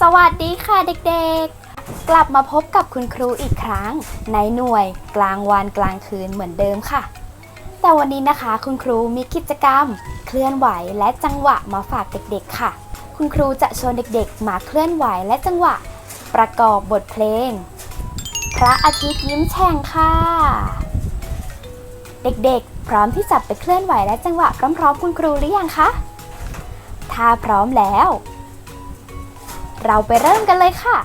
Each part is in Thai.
สวัสดีค่ะเด็กๆ กลับมาพบกับคุณครูอีกครั้ง ในหน่วยกลางวันกลางคืนเหมือนเดิมค่ะ แต่วันนี้นะคะคุณครูมีกิจกรรม เคลื่อนไหวและจังหวะมาฝากเด็กๆค่ะ คุณครูจะชวนเด็กๆ มาเคลื่อนไหวและจังหวะ ประกอบบทเพลง พระอาทิตย์ยิ้มแฉ่งค่ะ เด็กๆ พร้อมที่จะไปเคลื่อนไหวและจังหวะพร้อมๆคุณครูหรือยังคะ ถ้าพร้อมแล้ว เราไปเริ่มกันเลยค่ะ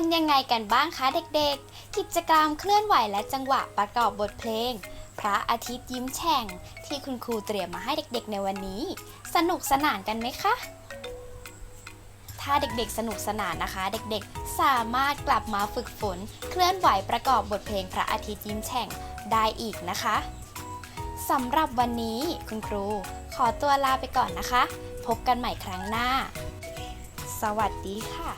เป็นยังไงกันบ้างคะเด็กๆ กิจกรรมเคลื่อนไหวและจังหวะประกอบบทเพลง พระอาทิตย์ยิ้มแฉ่ง ที่คุณครูเตรียมมาให้เด็กๆในวันนี้ สนุกสนานกันไหมคะ ถ้าเด็กๆสนุกสนานนะคะ เด็กๆ สามารถกลับมาฝึกฝน เคลื่อนไหวประกอบบทเพลงพระอาทิตย์ยิ้มแฉ่งได้อีกนะคะสำหรับวันนี้คุณครู ขอตัวลาไปก่อนนะคะ พบกันใหม่ครั้งหน้า สวัสดีค่ะ